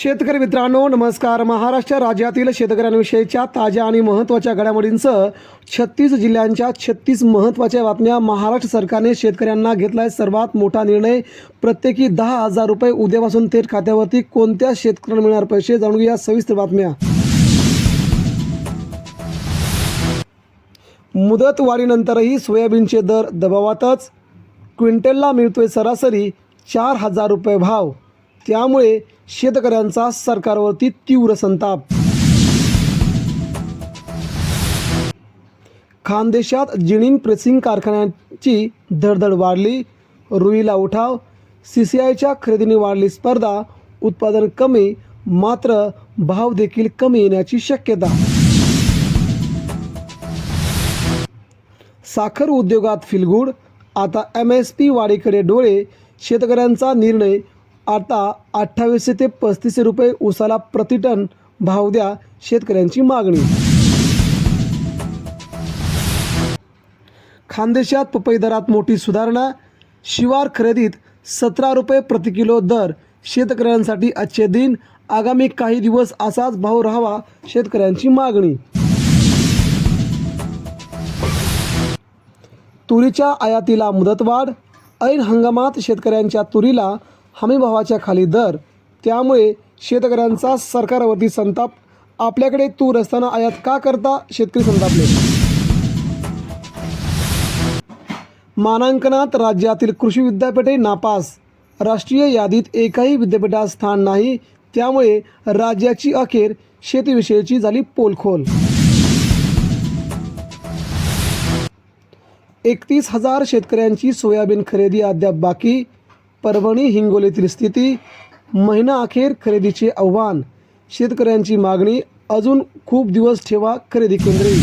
शेतकरी मित्रांनो नमस्कार. महाराष्ट्र राज्यातील शेतकऱ्यांविषयीच्या ताज्या आणि महत्त्वाच्या घडामोडींसह छत्तीस जिल्ह्यांच्या छत्तीस महत्त्वाच्या बातम्या महाराष्ट्र सरकारने शेतकऱ्यांना घेतला आहे सर्वात मोठा निर्णय प्रत्येकी दहा हजार रुपये उद्यापासून थेट खात्यावरती कोणत्या शेतकऱ्यांना मिळणार पैसे? जाणून घेऊया सविस्तर बातम्या. मुदतवाढीनंतरही सोयाबीनचे दर दबावातच. क्विंटलला मिळतोय सरासरी चार हजार रुपये भाव. त्यामुळे शेतकऱ्यांचा सरकारवरती तीव्र संताप. खानदेशात जिनिंग प्रेसिंग कारखान्याची धडधड वाढली. रुईला उठाव. सी सी आयच्या खरेदीने वाढली स्पर्धा. उत्पादन कमी मात्र भाव देखील कमी येण्याची शक्यता. साखर उद्योगात फिलगुड आता एम एस पी वाढीकडे डोळे. शेतकऱ्यांचा निर्णय आता अठ्ठावीसशे ते पस्तीसशे रुपये उसाला प्रतिटन भाव द्या शेतकऱ्यांची मागणी. खानदेशात पपई दरात मोठी सुधारणा शिवार खरेदीत सतरा रुपये प्रति किलो दर. शेतकऱ्यांसाठी आजचे दिन आगामी काही दिवस असाच भाव राहावा शेतकऱ्यांची मागणी. तुरीच्या आयातीला मुदतवाढ ऐन हंगामात शेतकऱ्यांच्या तुरीला हमीभावाच्या खाली दर. त्यामुळे शेतकऱ्यांचा सरकारवरती संताप. आपल्याकडे तूर असताना आयात का करता शेतकरी संतापले? मानांकनात राज्यातील कृषी विद्यापीठे नापास. राष्ट्रीय यादीत एकाही विद्यापीठात स्थान नाही. त्यामुळे राज्याची अखेर शेतीविषयीची झाली पोलखोल. एकतीस हजार शेतकऱ्यांची सोयाबीन खरेदी अद्याप बाकी. परभणी हिंगोलीतील स्थिती महिना अखेर खरेदीचे आव्हान. शेतकऱ्यांची मागणी अजून खूप दिवस ठेवा खरेदी केंद्रे.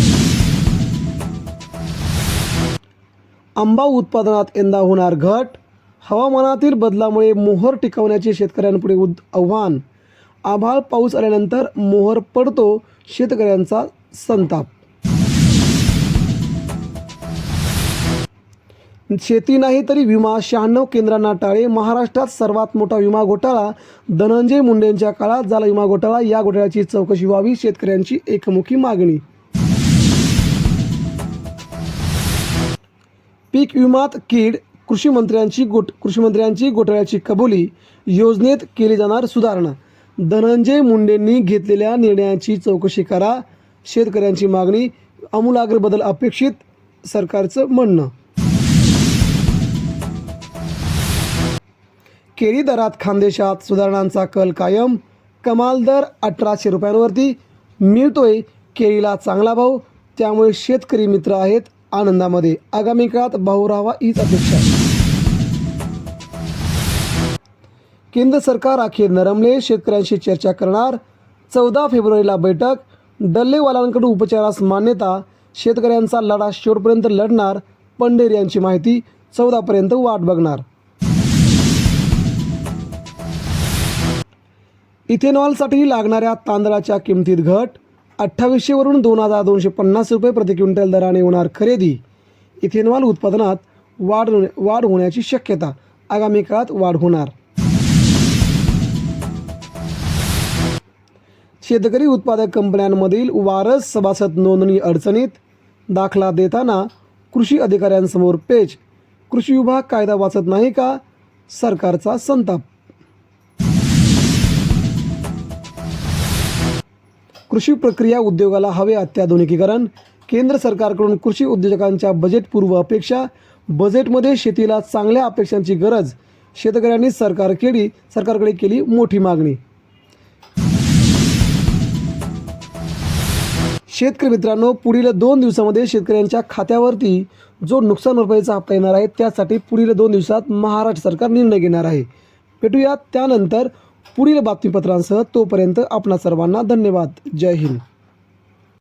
आंबा उत्पादनात यंदा होणार घट. हवामानातील बदलामुळे मोहर टिकवण्याचे शेतकऱ्यांपुढे उद आव्हान. आभाळ पाऊस आल्यानंतर मोहर पडतो शेतकऱ्यांचा संताप. शेती नाही तरी विमा शहाण्णव केंद्रांना टाळे महाराष्ट्रात सर्वात मोठा विमा घोटाळा धनंजय मुंडेंच्या काळात झाला विमा घोटाळा या घोटाळ्याची चौकशी व्हावी शेतकऱ्यांची एकमुखी मागणी. पीक विमात कीड कृषी मंत्र्यांची गोट कृषी मंत्र्यांची घोटाळ्याची कबुली योजनेत केली जाणार सुधारणा. धनंजय मुंडेंनी घेतलेल्या निर्णयाची चौकशी करा शेतकऱ्यांची मागणी आमूलाग्र बदल अपेक्षित सरकारचं म्हणणं. केळी दरात खानदेशात सुधारणांचा कल कायम. कमाल दर अठराशे रुपयांवरती. मिळतोय केळीला चांगला भाव. त्यामुळे शेतकरी मित्र आहेत आनंदामध्ये. आगामी काळात भाऊ राहावा हीच अपेक्षा. केंद्र सरकार अखेर नरमले शेतकऱ्यांशी चर्चा करणार. चौदा फेब्रुवारीला बैठक. डल्लेवालांकडून उपचारास मान्यता. शेतकऱ्यांचा लढा शेवटपर्यंत लढणार. पंढेर यांची माहिती चौदापर्यंत वाट बघणार. इथेनॉलसाठी लागणाऱ्या तांदळाच्या किमतीत घट. अठ्ठावीसशेवरून दोन हजार दोनशे पन्नास रुपये प्रति क्विंटल दराने होणार खरेदी. इथेनॉल उत्पादनात वाढ वाढ होण्याची शक्यता आगामी काळात वाढ होणार. शेतकरी उत्पादक कंपन्यांमधील वारस सभासद नोंदणी अडचणीत दाखला देताना कृषी अधिकाऱ्यांसमोर पेच. कृषी विभाग कायदा वाचत नाही का? सरकारचा संताप. कृषी प्रक्रिया उद्योगाला हवे अत्याधुनिकीकरण. केंद्र सरकारकडून कृषी उद्योजकांच्या बजेटपूर्व अपेक्षा बजेटमध्ये शेतीला चांगल्या अपेक्षांची गरज शेतकऱ्यांनी सरकार केली सरकारकडे केली मोठी मागणी. शेतकरी मित्रांनो पुढील दोन दिवसामध्ये शेतकऱ्यांच्या खात्यावरती जो नुकसान भरपाईचा हप्ता येणार आहे त्यासाठी पुढील दोन दिवसात महाराष्ट्र सरकार निर्णय घेणार आहे. भेटूया त्यानंतर पुढील बातमीपत्रांसह तोपर्यंत आपणा सर्वांना धन्यवाद. जय हिंद.